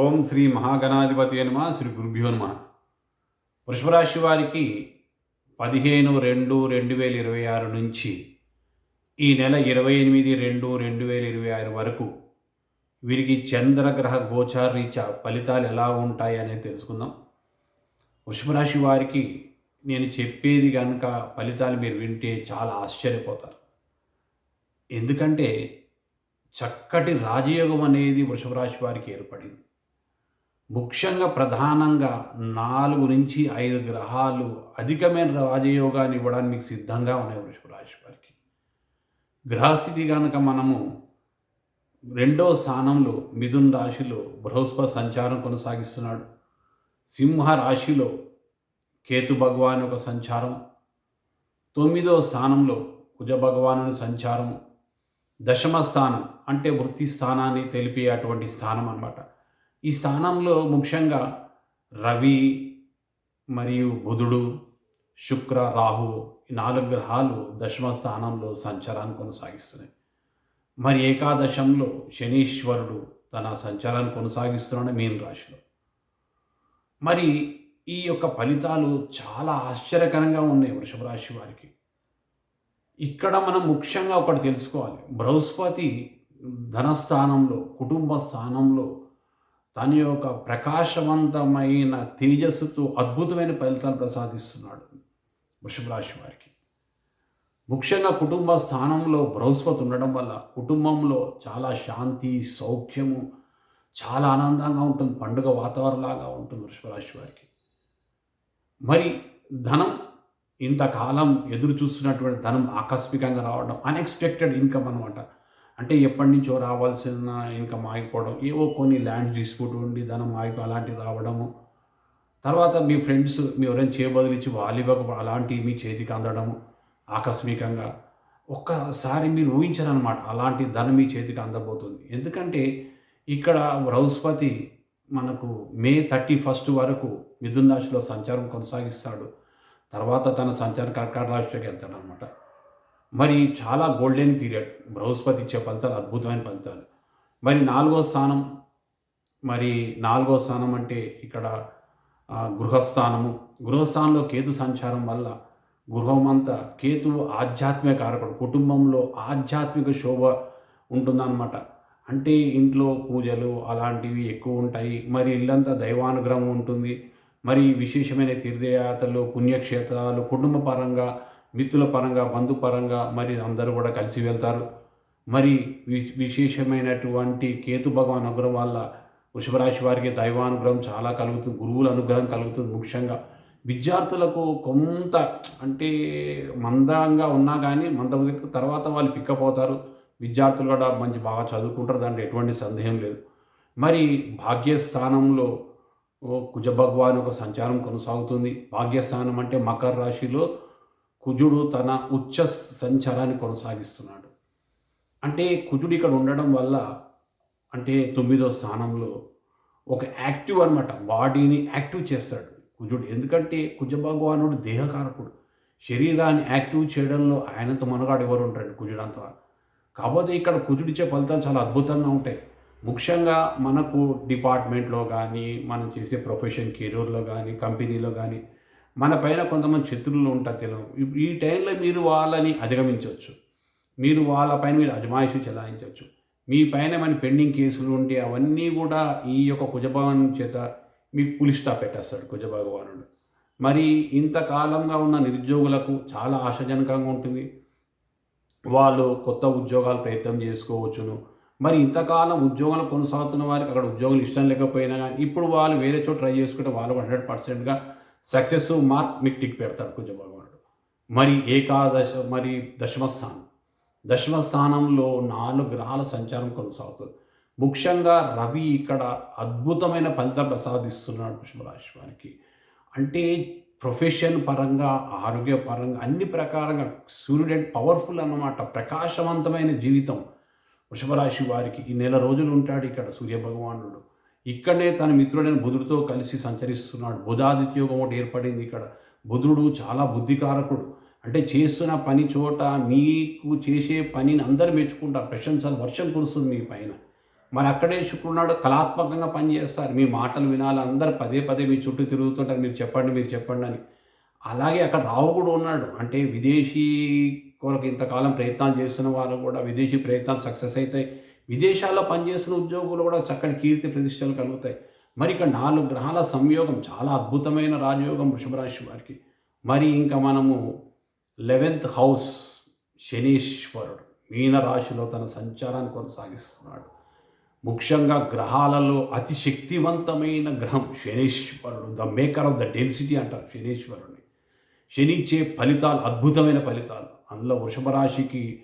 ఓం శ్రీ మహాగణాధిపతి నమ శ్రీ గురుభ్యో నమ. వృషభరాశి వారికి పదిహేను రెండు రెండు వేల ఇరవై ఆరు నుంచి ఈ నెల ఇరవై ఎనిమిది రెండు రెండు వేల ఇరవై ఆరు వరకు వీరికి చంద్రగ్రహ గోచార రీత్యా ఫలితాలు ఎలా ఉంటాయి అనేది తెలుసుకుందాం. వృషభరాశి వారికి నేను చెప్పేది కనుక ఫలితాలు మీరు వింటే చాలా ఆశ్చర్యపోతారు. ఎందుకంటే చక్కటి రాజయోగం అనేది వృషభరాశి వారికి ఏర్పడింది. ముఖ్యంగా ప్రధానంగా నాలుగు నుంచి ఐదు గ్రహాలు అధికమైన రాజయోగాన్ని ఇవ్వడానికి మీకు సిద్ధంగా ఉన్నాయి వృషభ రాశి వారికి. గ్రహస్థితి కనుక మనము రెండో స్థానంలో మిథున్ రాశిలో బృహస్పతి సంచారం కొనసాగిస్తున్నాడు. సింహ రాశిలో కేతు భగవాన్ యొక్క సంచారం. తొమ్మిదో స్థానంలో కుజ భగవాను సంచారం. దశమ స్థానం అంటే వృత్తి స్థానాన్ని తెలిపే అటువంటి స్థానం అన్నమాట. ఈ స్థానంలో ముఖ్యంగా రవి మరియు బుధుడు శుక్ర రాహు ఈ నాలుగు గ్రహాలు దశమ స్థానంలో సంచారాన్ని కొనసాగిస్తున్నాయి. మరి ఏకాదశంలో శనీశ్వరుడు తన సంచారాన్ని కొనసాగిస్తున్నాడు మీన రాశిలో. మరి ఈ యొక్క ఫలితాలు చాలా ఆశ్చర్యకరంగా ఉన్నాయి వృషభ రాశి వారికి. ఇక్కడ మనం ముఖ్యంగా ఒకటి తెలుసుకోవాలి. బృహస్పతి ధనస్థానంలో కుటుంబ స్థానంలో తన యొక్క ప్రకాశవంతమైన తేజస్సుతో అద్భుతమైన ఫలితాలు ప్రసాదిస్తున్నాడు వృషభరాశి వారికి. ముఖ్యంగా కుటుంబ స్థానంలో బృహస్పతి ఉండడం వల్ల కుటుంబంలో చాలా శాంతి సౌఖ్యము చాలా ఆనందంగా ఉంటుంది. పండుగ వాతావరణంలాగా ఉంటుంది వృషభరాశి వారికి. మరి ధనం ఇంతకాలం ఎదురు చూస్తున్నటువంటి ధనం ఆకస్మికంగా రావడం అన్ఎక్స్పెక్టెడ్ ఇన్కమ్ అనమాట అంటే ఎప్పటి నుంచో రావాల్సిన ఇన్కమ్ ఆగిపోవడం ఏవో కొన్ని ల్యాండ్ డిస్ప్యూట్ ఉండి ధనం ఆగి అలాంటివి రావడము. తర్వాత మీ ఫ్రెండ్స్ మీ ఎవరైనా చేయబదిలిచ్చి వాళ్ళు ఇవ్వక అలాంటివి మీ చేతికి అందడము ఆకస్మికంగా. ఒక్కసారి మీరు ఊహించారనమాట అలాంటి ధనం మీ చేతికి అందబోతుంది. ఎందుకంటే ఇక్కడ బృహస్పతి మనకు మే థర్టీ ఫస్ట్ వరకు మిథున్ రాశిలో సంచారం కొనసాగిస్తాడు. తర్వాత తన సంచార కర్కాట రాశిలోకి వెళ్తాడు అనమాట మరి చాలా గోల్డెన్ పీరియడ్ బృహస్పతి ఇచ్చే ఫలితాలు అద్భుతమైన ఫలితాలు. మరి నాలుగో స్థానం మరి నాలుగో స్థానం అంటే ఇక్కడ గృహస్థానము. గృహస్థానంలో కేతు సంచారం వల్ల గృహం అంతా కేతువు ఆధ్యాత్మిక కారకుడు కుటుంబంలో ఆధ్యాత్మిక శోభ ఉంటుందన్నమాట. అంటే ఇంట్లో పూజలు అలాంటివి ఎక్కువ ఉంటాయి. మరి ఇల్లంతా దైవానుగ్రహం ఉంటుంది. మరి విశేషమైన తీర్థయాత్రలు పుణ్యక్షేత్రాలు కుటుంబ పరంగా మిత్రుల పరంగా బంధుపరంగా మరి అందరూ కూడా కలిసి వెళ్తారు. మరి వి- విశేషమైనటువంటి కేతు భగవాన్ అనుగ్రహం వల్ల వృషభరాశి వారికి దైవానుగ్రహం చాలా కలుగుతుంది. గురువుల అనుగ్రహం కలుగుతుంది ముఖ్యంగా. విద్యార్థులకు కొంత అంటే మందంగా ఉన్నా కానీ మంద తర్వాత వాళ్ళు పికప్ అవుతారు. విద్యార్థులు కూడా మంచి బాగా చదువుకుంటారు. దాంట్లో ఎటువంటి సందేహం లేదు. మరి భాగ్యస్థానంలో ఓ కుజ భగవాన్ ఒక సంచారం కొనసాగుతుంది. భాగ్యస్థానం అంటే మకర రాశిలో కుజుడు తన ఉచ్చ సంచారాన్ని కొనసాగిస్తున్నాడు. అంటే కుజుడు ఇక్కడ ఉండడం వల్ల అంటే తొమ్మిదో స్థానంలో ఒక యాక్టివ్ అనమాట బాడీని యాక్టివ్ చేస్తాడు కుజుడు. ఎందుకంటే కుజ భగవానుడు దేహకారకుడు. శరీరాన్ని యాక్టివ్ చేయడంలో ఆయనంత మనగాడు ఎవరు ఉంటాడు కుజుడంతా. కాకపోతే ఇక్కడ కుజుడిచ్చే ఫలితాలు చాలా అద్భుతంగా ఉంటాయి. ముఖ్యంగా మనకు డిపార్ట్మెంట్లో కానీ మనం చేసే ప్రొఫెషన్ కెరీర్లో కానీ కంపెనీలో కానీ మన పైన కొంతమంది శత్రువులు ఉంటారు తెలియదు. ఈ- టైంలో మీరు వాళ్ళని అధిగమించవచ్చు. మీరు వాళ్ళపైన మీరు అజమాయిషి చెలాయించవచ్చు. మీ పైన మన పెండింగ్ కేసులు ఉంటే అవన్నీ కూడా ఈ యొక్క కుజభవన్ చేత మీకు పులిస్తా పెట్టేస్తాడు కుజభగవానుడు. మరి ఇంతకాలంగా ఉన్న నిరుద్యోగులకు చాలా ఆశాజనకంగా ఉంటుంది. వాళ్ళు కొత్త ఉద్యోగాలు ప్రయత్నం చేసుకోవచ్చును. మరి ఇంతకాలం ఉద్యోగాలు కొనసాగుతున్న వారికి అక్కడ ఉద్యోగాలు ఇష్టం లేకపోయినా ఇప్పుడు వాళ్ళు వేరే చోట ట్రై చేసుకుంటే వాళ్ళు హండ్రెడ్ పర్సెంట్గా సక్సెస్ మార్క్ మీకు టిక్ పెడతాడు కుజ భగవానుడు. మరి ఏకాదశ మరి దశమస్థానం దశమస్థానంలో నాలుగు గ్రహాల సంచారం కొనసాగుతుంది. ముఖ్యంగా రవి ఇక్కడ అద్భుతమైన ఫలితం ప్రసాదిస్తున్నాడు పుష్పరాశి వారికి అంటే ప్రొఫెషన్ పరంగా ఆరోగ్య పరంగా అన్ని ప్రకారంగా సూర్యుడు పవర్ఫుల్ అన్నమాట ప్రకాశవంతమైన జీవితం వృషభరాశి వారికి. ఈ నెల రోజులు ఉంటాడు ఇక్కడ సూర్య భగవానుడు ఇక్కడనే తన మిత్రుడైన బుధుడితో కలిసి సంచరిస్తున్నాడు. బుధాదిత్య యోగం ఒకటి ఏర్పడింది ఇక్కడ. బుధుడు చాలా బుద్ధికారకుడు. అంటే చేస్తున్న పని చోట మీకు చేసే పనిని అందరూ మెచ్చుకుంటారు. ప్రశంసలు వర్షం కురుస్తుంది మీ పైన. మరి అక్కడే శుక్రుడు కళాత్మకంగా పనిచేస్తారు మీ మాటలు వినాలి. అందరు పదే పదే మీ చుట్టూ తిరుగుతుంటారు. మీరు చెప్పండి మీరు చెప్పండి అని. అలాగే అక్కడ రావు కూడా ఉన్నాడు. అంటే విదేశీ కొరకు ఇంతకాలం ప్రయత్నాలు చేస్తున్న వాళ్ళు కూడా విదేశీ ప్రయత్నాలు సక్సెస్ అవుతాయి. విదేశాల్లో పనిచేసిన ఉద్యోగులు కూడా చక్కటి కీర్తి ప్రతిష్టలు కలుగుతాయి. మరి ఇక్కడ నాలుగు గ్రహాల సంయోగం చాలా అద్భుతమైన రాజయోగం వృషభరాశి వారికి. మరి ఇంకా మనము లెవెన్త్ హౌస్ శనీశ్వరుడు మీన రాశిలో తన సంచారాన్ని కొనసాగిస్తున్నాడు. ముఖ్యంగా గ్రహాలలో అతి శక్తివంతమైన గ్రహం శనీశ్వరుడు the maker of the destiny అంటారు శనీశ్వరుడిని శనిచ్చే ఫలితాలు అద్భుతమైన ఫలితాలు. అందులో వృషభ రాశికి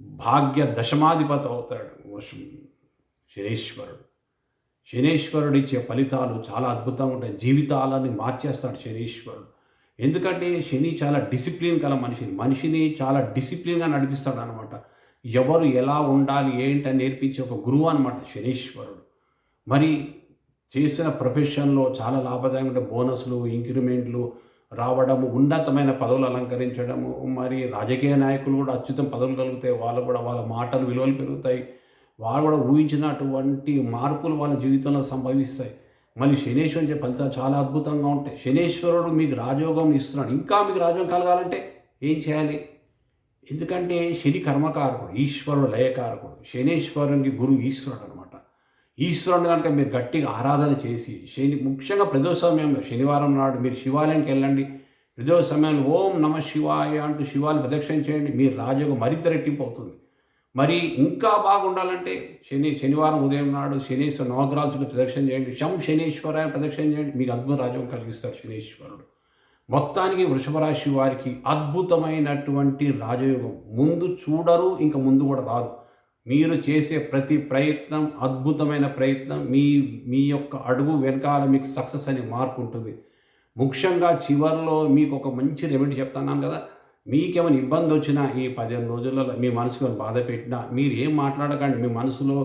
భాగ్య దశమాధిపతి అవుతాడు. శనీశ్వరుడు. శనీశ్వరుడు ఇచ్చే ఫలితాలు చాలా అద్భుతంగా ఉంటాయి. జీవితాలని మార్చేస్తాడు శనీశ్వరుడు. ఎందుకంటే శని చాలా డిసిప్లిన్ గల మనిషిని. మనిషిని చాలా డిసిప్లిన్గా నడిపిస్తాడు అనమాట ఎవరు ఎలా ఉండాలి ఏంటని నేర్పించే ఒక గురువు అనమాట శనీశ్వరుడు. మరి చేసిన ప్రొఫెషన్లో చాలా లాభదాయకమైన బోనస్లు ఇంక్రిమెంట్లు రావడము ఉన్నతమైన పదవులు అలంకరించడము మరి రాజకీయ నాయకులు కూడా అత్యుతం పదవులు కలిగితే వాళ్ళు కూడా వాళ్ళ మాటలు విలువలు పెరుగుతాయి. వారు కూడా ఊహించినటువంటి మార్పులు వాళ్ళ జీవితంలో సంభవిస్తాయి. మళ్ళీ శనేశ్వరుని ఫలితాలు చాలా అద్భుతంగా ఉంటాయి. శనేశ్వరుడు మీకు రాజయోగం ఇస్తున్నాడు. ఇంకా మీకు రాజయోగం కలగాలంటే ఏం చేయాలి? ఎందుకంటే శని కర్మకారకుడు ఈశ్వరుడు లయకారకుడు. శనేశ్వరునికి గురువు ఈశ్వరుడు అనమాట ఈశ్వరుని కనుక మీరు గట్టిగా ఆరాధన చేసి శని ముఖ్యంగా ప్రదో సమయంలో శనివారం నాడు మీరు శివాలయంకి వెళ్ళండి. ప్రదో సమయంలో ఓం నమ శివాయ అంటూ శివాలు ప్రదక్షిణ చేయండి. మీ రాజయోగం మరింత రెట్టింపు అవుతుంది. మరి ఇంకా బాగుండాలంటే శని శనివారం ఉదయం నాడు శనీశ్వర నవగ్రహాల ప్రదక్షిణ చేయండి. శం శనీశ్వరాయ ప్రదక్షిణ చేయండి. మీకు అద్భుత రాజ్యం కలిగిస్తారు శనీశ్వరుడు. మొత్తానికి వృషభ రాశి వారికి అద్భుతమైనటువంటి రాజయోగం. ముందు చూడరు ఇంకా ముందు కూడా రాదు మీరు చేసే ప్రతి ప్రయత్నం అద్భుతమైన ప్రయత్నం మీ మీ యొక్క అడుగు వెనకాల మీకు సక్సెస్ అనే మార్పు ఉంటుంది. ముఖ్యంగా చివరిలో మీకు ఒక మంచి రెమెడీ చెప్తున్నాను కదా మీకేమైనా ఇబ్బంది వచ్చినా ఈ పదిహేను రోజులలో మీ మనసుకు బాధ పెట్టినా మీరు ఏం మాట్లాడకండి మీ మనసులో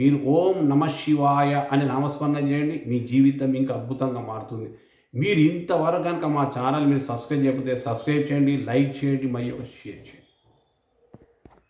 మీరు ఓం నమ శివాయ అని నామస్మరణ చేయండి మీ జీవితం ఇంకా అద్భుతంగా మారుతుంది. మీరు ఇంతవరకు కనుక మా ఛానల్ మీరు సబ్స్క్రైబ్ చేయకపోతే సబ్స్క్రైబ్ చేయండి లైక్ చేయండి మరియు షేర్ చేయండి.